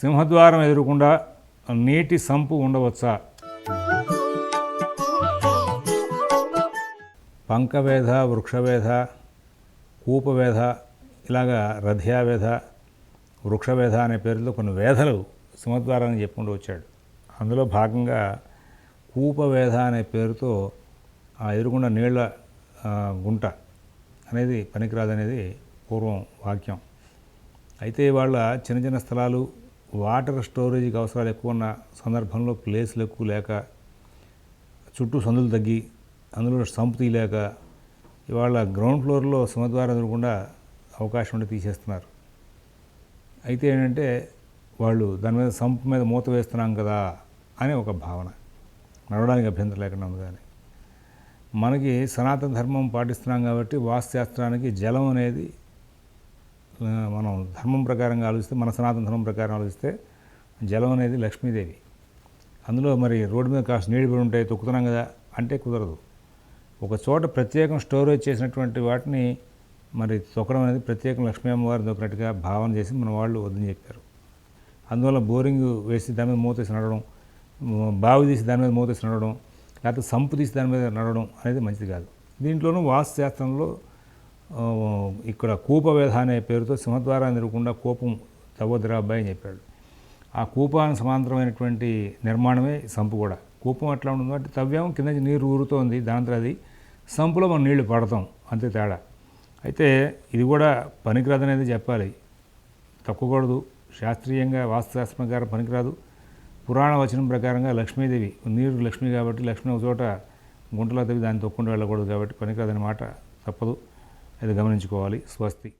సింహద్వారం ఎదురుకుండా నీటి సంపు ఉండవచ్చా? పంకవేధ వృక్షవేధ కూపవేధ ఇలాగా రథ్యావేధ వృక్షవేధ అనే పేరుతో కొన్ని వేధలు సింహద్వారాన్ని చెప్పుకుంటూ వచ్చాడు. అందులో భాగంగా కూపవేధ అనే పేరుతో ఆ ఎదురుగుండా నీళ్ళ గుంట అనేది పనికిరాదనేది పూర్వం వాక్యం. అయితే వాళ్ళ చిన్న చిన్న స్థలాలు వాటర్ స్టోరేజ్కి అవసరాలు ఎక్కువ ఉన్న సందర్భంలో ప్లేస్లు ఎక్కువ లేక చుట్టూ సందులు తగ్గి అందులో సంపు తీయలేక ఇవాళ గ్రౌండ్ ఫ్లోర్లో సింహద్వారం ఎదురకుండా అవకాశం ఉండి తీసేస్తున్నారు. అయితే ఏంటంటే వాళ్ళు దాని మీద సంపు మీద మూత వేస్తున్నాం కదా అని ఒక భావన. నడవడానికి అభ్యంతరం లేకుండా ఉంది కానీ. మనకి సనాతన ధర్మం పాటిస్తున్నాం కాబట్టి వాస్తుశాస్త్రానికి జలం అనేది మనం ధర్మం ప్రకారంగా ఆలోచిస్తే మన సనాతన ధర్మం ప్రకారం ఆలోచిస్తే జలం అనేది లక్ష్మీదేవి. అందులో మరి రోడ్డు మీద కాస్త నీళ్ళు పడి ఉంటాయి తొక్కుతున్నాం కదా అంటే కుదరదు. ఒక చోట ప్రత్యేకం స్టోరేజ్ చేసినటువంటి వాటిని మరి తొక్కడం అనేది ప్రత్యేకం లక్ష్మీ అమ్మవారు దొక్కినట్టుగా భావన చేసి మన వాళ్ళు వద్దని చెప్పారు. అందువల్ల బోరింగ్ వేసి దాని మీద మూతేసి నడవడం బావి తీసి దాని మీద మూతేసి నడవడం లేకపోతే సంపు తీసి దాని మీద నడవడం అనేది మంచిది కాదు. దీంట్లోనూ వాస్తు శాస్త్రంలో ఇక్కడ కూపవేధ అనే పేరుతో సింహద్వారాన్ని ఎదురకుండా కూపం తవ్వద్దురా అబ్బాయి అని చెప్పాడు. ఆ కూపానికి సమాంతరమైనటువంటి నిర్మాణమే సంపు కూడా. కూపం ఎట్లా ఉంటుందో అంటే తవ్యం కింద నుంచి నీరు ఊరుతోంది దాంతో అది సంపులో మనం నీళ్ళు పడతాం అంతే తేడా. అయితే ఇది కూడా పనికిరాదనేది చెప్పాలి. తక్కువకూడదు శాస్త్రీయంగా వాస్తుశాస్త్రం ప్రకారం పనికిరాదు. పురాణ వచనం ప్రకారంగా లక్ష్మీదేవి నీరు లక్ష్మి కాబట్టి లక్ష్మి ఒక చోట గుంటలో తవ్వి దాన్ని తొక్కుండా వెళ్ళకూడదు కాబట్టి పనికిరాదని మాట తప్పదు. అది గమనించుకోవాలి. స్వస్తి.